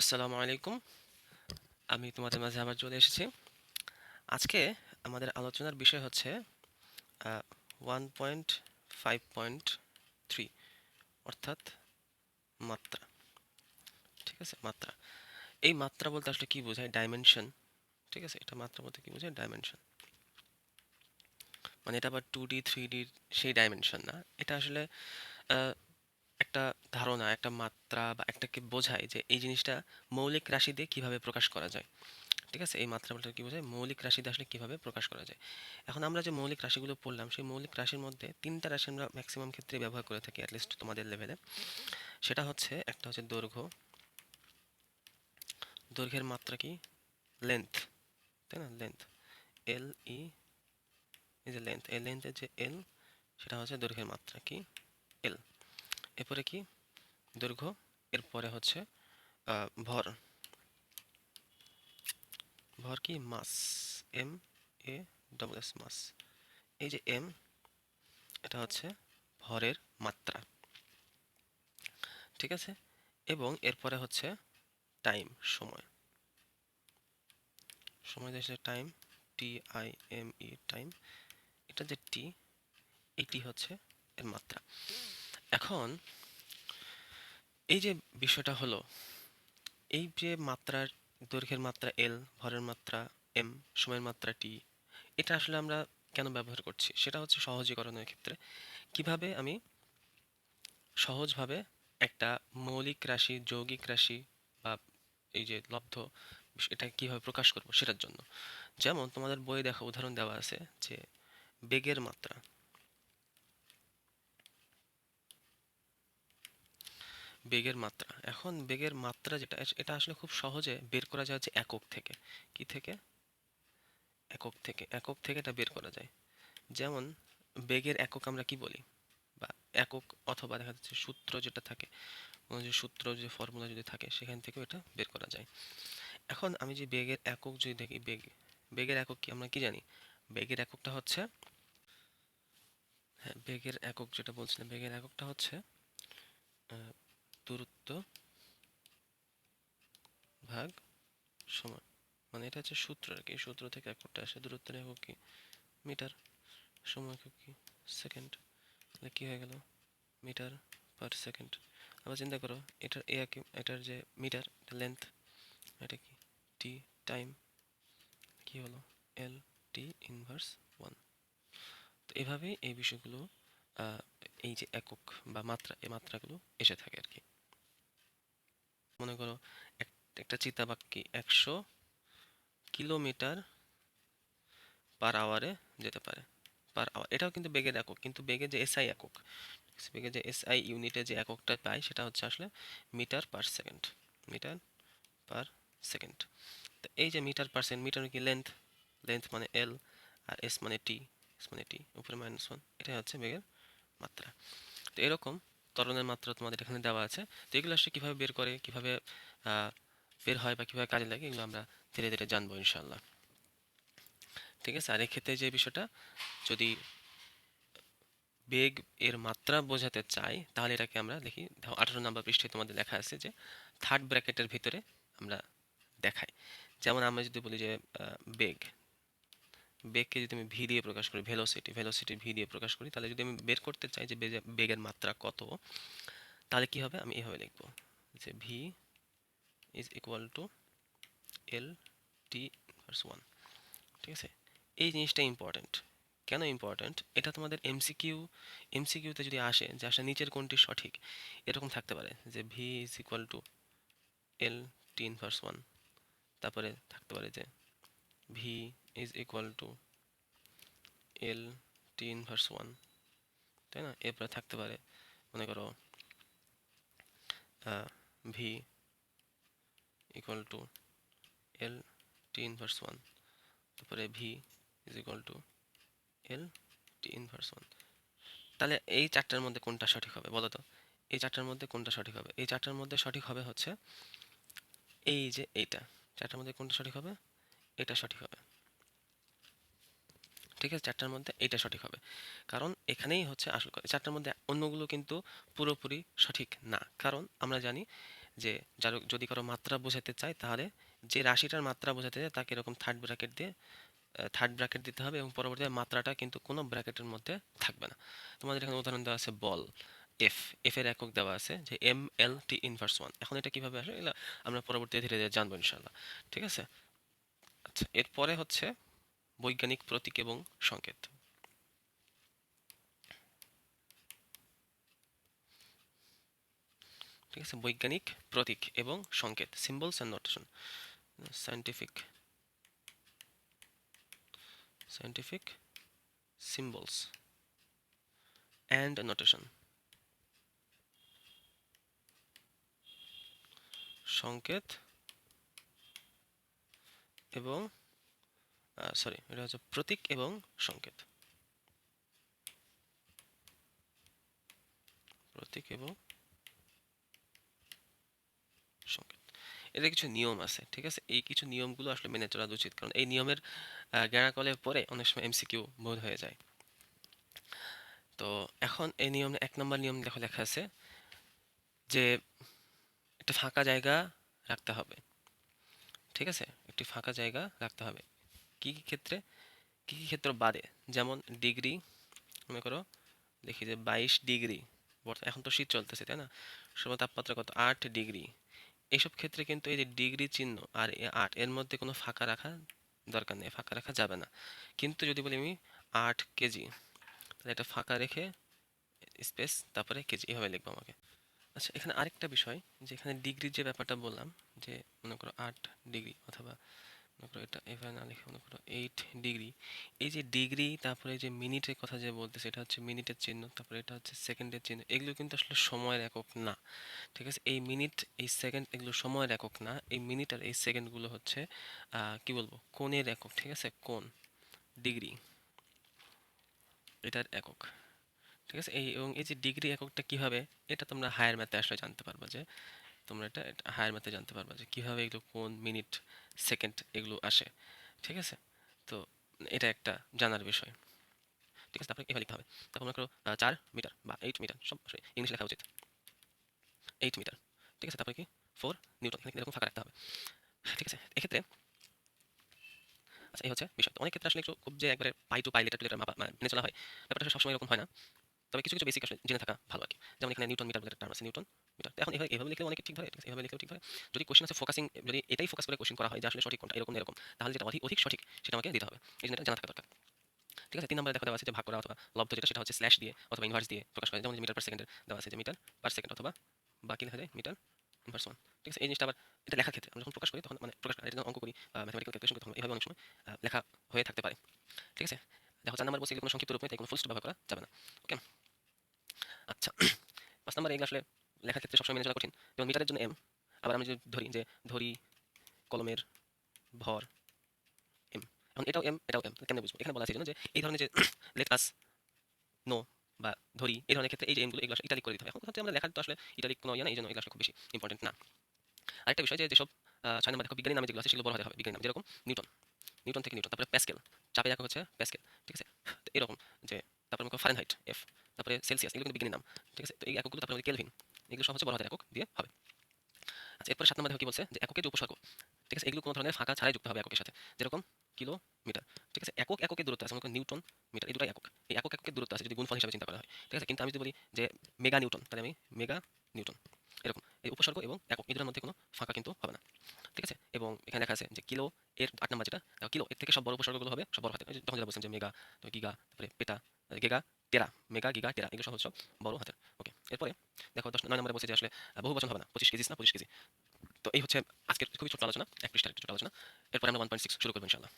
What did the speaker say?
আসসালামু আলাইকুম। আমি তোমাদের মাঝে আবার চলে এসেছি। আজকে আমাদের আলোচনার বিষয় হচ্ছে one point five point three অর্থাৎ মাত্রা। ঠিক আছে? মাত্রা। এই মাত্রা বলতে আসলে কি বোঝায়? ডাইমেনশন ঠিক আছে? এটা মাত্রা বলতে কি বোঝায়? ডাইমেনশন মানে এটা আবার টু ডি থ্রি ডির সেই ডাইমেনশন না। এটা আসলে একটা ধারণা, একটা মাত্রা বা একটাকে বোঝায় যে এই জিনিসটা মৌলিক রাশি দিয়ে কীভাবে প্রকাশ করা যায়। ঠিক আছে? এই মাত্রা বলতে কি বোঝায়? মৌলিক রাশি দিয়ে আসলে কীভাবে প্রকাশ করা যায়? এখন আমরা যে মৌলিক রাশিগুলো পড়লাম, সেই মৌলিক রাশির মধ্যে তিনটা রাশি আমরা ম্যাক্সিমাম ক্ষেত্রে ব্যবহার করে থাকি অ্যাটলিস্ট তোমাদের লেভেলে সেটা হচ্ছে, একটা হচ্ছে দৈর্ঘ্য। দৈর্ঘ্যের মাত্রা কি? লেন্থ তাই না? লেন্থ এল ই এই যে লেন্থ এই লেন্থের যে এল সেটা হচ্ছে দৈর্ঘ্যের মাত্রা কি? এল এরপরে কি? দৈর্ঘ্য। এরপরে হচ্ছে ভর। ভর কি? Mass. M, A double S mass. এই যে এম, এটা হচ্ছে ভরের মাত্রা। ঠিক আছে? এবং এরপরে হচ্ছে টাইম, সময়। সময় দেশে time T I M E time. এটা যে টি এটি হচ্ছে এর মাত্রা। এখন এই যে বিষয়টা হলো, এই যে মাত্রার দৈর্ঘ্যের মাত্রা এল ভরের মাত্রা এম সময়ের মাত্রা টি এটা আসলে আমরা কেন ব্যবহার করছি? সেটা হচ্ছে সহজীকরণের ক্ষেত্রে। কীভাবে আমি সহজভাবে একটা মৌলিক রাশি, যৌগিক রাশি বা এই যে লব্ধ, এটা কীভাবে প্রকাশ করব সেটার জন্য? যেমন তোমাদের বইয়ে দেখা, উদাহরণ দেওয়া আছে যে বেগের মাত্রা। বেগের মাত্রা। এখন বেগের মাত্রা যেটা এটা আসলে খুব সহজে বের করা যায় হচ্ছে একক থেকে। কি থেকে? একক থেকে। একক থেকে এটা বের করা যায়। যেমন বেগের একক আমরা কি বলি? বা একক অথবা দেখা যাচ্ছে সূত্র যেটা থাকে যে সূত্র যে ফর্মুলা যদি থাকে, সেখান থেকেও এটা বের করা যায়। এখন আমি যে বেগের একক যদি দেখি, বেগ, বেগের একক কি? আমরা কি জানি? বেগের এককটা হচ্ছে হ্যাঁ বেগের একক যেটা বলছিলাম, বেগের এককটা হচ্ছে দূরত্ব ভাগ সময় মানে এটা হচ্ছে সূত্র আর কি। সূত্র থেকে এককটা আসে। দূরত্বের একক কি? মিটার। সময় একক কি? সেকেন্ড। তাহলে কি হয়ে গেল? Metre per second. আবার চিন্তা করো এটার এ একে- এটার যে মিটার, এটা লেন্থ এটা কি? টি টাইম কি হলো? এল টি ইনভার্স ওয়ান তো এভাবেই এই বিষয়গুলো এই যে একক বা মাত্রা, এই মাত্রাগুলো এসে থাকে আর কি। মনে করো এক- একটা চিতাবাঘ কি একশো কিলোমিটার পার আওয়ারে যেতে পারে। পার আওয়ার এটাও কিন্তু বেগের একক, কিন্তু বেগে যে এসআই একক, বেগে যে এসআই ইউনিটে যে এককটা পাই, সেটা হচ্ছে আসলে metre per second, metre per second. তো এই যে মিটার পার সেকেন্ড, মিটার কি লেন্থ? লেন্থ মানে এল, আর এস মানে টি, এস মানে টি, উপরে মাইনাস ওয়ান, এটাই হচ্ছে বেগের মাত্রা। তো এরকম ত্বরণের মাত্রা তোমাদের এখানে দেওয়া আছে। তো এগুলো আসলে কীভাবে বের করে, কীভাবে বের হয় বা কীভাবে কাজে লাগে, এগুলো আমরা ধীরে ধীরে জানব ইনশাল্লাহ ঠিক আছে? আর এক্ষেত্রে যে বিষয়টা, যদি বেগ এর মাত্রা বোঝাতে চাই, তাহলে এটাকে আমরা দেখো আঠারো নম্বর পৃষ্ঠে তোমাদের লেখা আছে যে থার্ড ব্র্যাকেটের ভিতরে আমরা দেখাই। যেমন আমরা যদি বলি যে বেগ। বেগকে যদি আমি ভি দিয়ে প্রকাশ করি ভেলোসিটি ভেলোসিটি ভি দিয়ে প্রকাশ করি, তাহলে যদি আমি বের করতে চাই যে বেগের মাত্রা কত, তাহলে কি হবে? আমি এভাবে লিখব যে V is equal to L T verse one ঠিক আছে? এই জিনিসটা ইম্পর্ট্যান্ট কেন ইম্পর্ট্যান্ট এটা তোমাদের এমসিকিউ এমসিকিউতে যদি আসে, যে আসলে নিচের কোনটি সঠিক, এরকম থাকতে পারে যে V is equal to L T inverse one তারপরে থাকতে পারে যে V is equal to L T inverse one তাই না? এরপরে থাকতে পারে, মনে করো V equal to L T inverse one তারপরে V is equal to L T inverse one তাহলে এই চারটার মধ্যে কোনটা সঠিক হবে, বলো তো? এই চারটার মধ্যে কোনটা সঠিক হবে? এই চারটার মধ্যে সঠিক হবে হচ্ছে এই যে এইটা। চারটার মধ্যে কোনটা সঠিক হবে? এটা সঠিক হবে। ঠিক আছে, চারটার মধ্যে এটা সঠিক হবে। কারণ এখানেই হচ্ছে আসল কথা। চারটার মধ্যে অন্যগুলো কিন্তু পুরোপুরি সঠিক না। কারণ আমরা জানি যে, যার যদি কারও মাত্রা বোঝাতে চায়, তাহলে যে রাশিটার মাত্রা বোঝাতে চায়, তাকে এরকম থার্ড ব্র্যাকেট দিয়ে থার্ড ব্র্যাকেট দিতে হবে এবং পরবর্তীতে মাত্রাটা কিন্তু কোনো ব্র্যাকেটের মধ্যে থাকবে না। তোমাদের এখানে উদাহরণ দেওয়া আছে বল এফ এফ এর একক দেওয়া আছে যে M L T inverse one এখন এটা কীভাবে আসে এগুলো আমরা পরবর্তীতে ধীরে ধীরে জানব ইনশাল্লাহ ঠিক আছে? আচ্ছা এরপরে হচ্ছে বৈজ্ঞানিক প্রতীক এবং সংকেত। ঠিক আছে? বৈজ্ঞানিক প্রতীক এবং সংকেত symbols and notation scientific scientific symbols and notation সংকেত এবং সরি এটা হচ্ছে প্রতীক এবং সংকেত। প্রতীক এবং সংকেত। এদের কিছু নিয়ম আছে, ঠিক আছে? এই কিছু নিয়মগুলো আসলে মেনে চলা উচিত, কারণ এই নিয়মের গ্যারাকলে পরে অনেক সময় এমসিকিউ বোধ হয়ে যায়। তো এখন এই নিয়ম এক নম্বর নিয়ম দেখো লেখা আছে যে একটা ফাঁকা জায়গা রাখতে হবে, ঠিক আছে? একটি ফাঁকা জায়গা রাখতে হবে। কি কি ক্ষেত্রে, কি কি ক্ষেত্র বাদে? যেমন ডিগ্রি মনে করো, দেখি যে বাইশ ডিগ্রি এখন তো শীত চলতেছে, তাই না? সময় তাপমাত্রা কত? আট ডিগ্রি এইসব ক্ষেত্রে কিন্তু এই যে ডিগ্রি চিহ্ন আর আট, এর মধ্যে কোনো ফাঁকা রাখা দরকার নেই, ফাঁকা রাখা যাবে না। কিন্তু যদি বলি আমি আট কেজি, তাহলে এটা ফাঁকা রেখে স্পেস তারপরে কেজি, এভাবে লিখব আমাকে। আচ্ছা এখানে আরেকটা বিষয়, যে এখানে ডিগ্রির যে ব্যাপারটা বললাম, যে মনে করো আট ডিগ্রি অথবা মনে এটা এভাবে না লিখে মনে করো এইট ডিগ্রি এই যে ডিগ্রি তারপরে যে মিনিটের কথা যে বলতেছে, এটা হচ্ছে মিনিটের চিহ্ন, তারপরে এটা হচ্ছে সেকেন্ডের চিহ্ন, এগুলো কিন্তু আসলে সময়ের একক না। ঠিক আছে? এই মিনিট এই সেকেন্ড এগুলো সময়ের একক না। এই মিনিট আর এই সেকেন্ডগুলো হচ্ছে কি বলব? কোণের একক, ঠিক আছে? কোণ ডিগ্রি এটার একক। ঠিক আছে? এই, এবং এই যে ডিগ্রি এককটা কীভাবে, এটা তোমরা হায়ার ম্যাথে আসলে জানতে পারবা যে, তোমরা এটা হায়ার ম্যাথে জানতে পারবা যে কীভাবে এগুলো কোন মিনিট সেকেন্ড এগুলো আসে, ঠিক আছে? তো এটা একটা জানার বিষয়। ঠিক আছে, তারপরে এভাবে লিখতে হবে। তারপর মনে করো চার মিটার বা এইট মিটার, সব ইংলিশ লেখা উচিত। এইট মিটার, ঠিক আছে? তারপরে কি? ফোর নিউটন এরকম ফাঁকা রাখতে হবে। ঠিক আছে? এক্ষেত্রে আচ্ছা এই হচ্ছে বিষয়। অনেক ক্ষেত্রে আসলে একটু খুব যে একবারে pie to pie litre to litre মানে চলা হয়, ব্যাপারটা সবসময় এরকম হয় না। তবে কিছু কিছু বেসিক আসলে জেনে থাকা ভালো আর কি। যেমন এখানে নিউটন মিটার বলে টার্ম আছে, নিউটন। এখন এভাবে লিখলে অনেক ঠিক ধরে এভাবে লিখলেও ঠিক ধরে যদি কোশ্চেন আছে ফোকাসিং যদি এটাই ফোকাস করে কোশ্চেন করা হয় যে আসলে সঠিক কোনটা, এরকম এরকম, তাহলে যেটা অধিক সঠিক সেটা আমাকে দিতে হবে। এই জন্য জানা থাকা দরকার। ঠিক আছে? তিন নম্বরে দেখা দেওয়া আছে যে ভাগ করা অথবা লব্ধ যেটা, সেটা হচ্ছে স্ল্যাশ দিয়ে অথবা ইনভার্স দিয়ে প্রকাশ করা। যেমন মিটার পার সেকেন্ডের দেওয়া আছে যে মিটার পার সেকেন্ড অথবা বাকি দেখা যায় মিটার ইনভার্স ওয়ান ঠিক আছে? এই জিনিসটা আবার এটা লেখার ক্ষেত্রে, আমরা যখন প্রকাশ করি তখন মানে প্রকাশ এটা অঙ্ক করি ম্যাথমেটিক্যাল ক্যালকুলেশন তখন এভাবে অনেক সময় লেখা হয়ে থাকতে পারে। ঠিক আছে? দেখো, চার নম্বর বলছে কোনো সংক্ষিপ্ত রূপে তাই কোনো ফুল স্টপ ব্যবহার করা যাবে না। ওকে আচ্ছা। পাঁচ নম্বর এগুলো আসলে লেখার ক্ষেত্রে সবসময় মেনে চলা কঠিন। যেমন মিটারের জন্য এম আবার আমি যদি ধরি যে ধরি কলমের ভর এম এখন এটাও এম এটাও এম কেমন বুঝব? এখানে বলা আছে যে এই ধরনের যে লেট আস নো বা ধরি, এই ধরনের ক্ষেত্রে এই যে এমগুলো এগুলো ইটালিক করে দিতে হবে। এখন হচ্ছে আমরা লেখার তো আসলে ইটালিক কোনো ইয়ে না এই জন্য এগুলো খুব বেশি ইম্পর্টেন্ট না। আরেকটা বিষয় যে যেসব ছয় নম্বর দেখো, বিজ্ঞানী নামে যেগুলো আছে, সেগুলো বড় হতে হবে বিজ্ঞানী নাম। যেরকম নিউটন নিউটন থেকে নিউটন, তারপরে প্যাসকেল, চাপে একক হচ্ছে প্যাসকেল, ঠিক আছে? এরকম যে, তারপরে ফারেনহাইট এফ তারপরে সেলসিয়াস, এগুলো কিন্তু বিজ্ঞানী নাম, ঠিক আছে? তো এই এককগুলো, তারপরে কেলভিন এগুলো সব হচ্ছে বড় হাতের একক দিয়ে হবে। আচ্ছা এরপরে সাত নম্বর দেখো কি বলছে যে এককের যে উপসর্গ, ঠিক আছে, এগুলো কোনো ধরনের ফাঁকা ছাড়াই যুক্ত হবে এককের সাথে। যেরকম কিলোমিটার, ঠিক আছে, একক এককের দূরত্ব আছে নিউটন মিটার, এই দুটাই একক। এই একক এককের দূরত্ব আছে যদি গুণফল হিসাবে চিন্তা করা হয়, ঠিক আছে, কিন্তু আমি যদি বলি যে মেগা নিউটন, তাহলে আমি মেগা নিউটন, এরকম, এই উপসর্গ এবং একক, এই দুটোর মধ্যে কোনো ফাঁকা কিন্তু হবে না, ঠিক আছে, এবং এখানে লেখা আছে যে কিলো এর আট নম্বর যেটা কিলো এর থেকে সব বড় উপসর্গগুলো হবে, সব বড় হাতে তখন যেটা বলছেন যে মেগা গিগা, তারপরে পেটা, গেগা, টেরা, মেগা, গিগা, টেরা, এগুলো সব হচ্ছে বড় হাতের, ওকে। এরপরে দেখো দশ নয় নম্বরে বসে যে আসলে বহু বছর হবে না পঁচিশ কেজি না, পঁচিশ কেজি। তো এই হচ্ছে আজকের খুবই ছোট আলোচনা, এক পৃষ্ঠার ছোট আলোচনা। এরপরে আমরা ওয়ান পয়েন্ট সিক্স শুরু করব ইনশাল্লাহ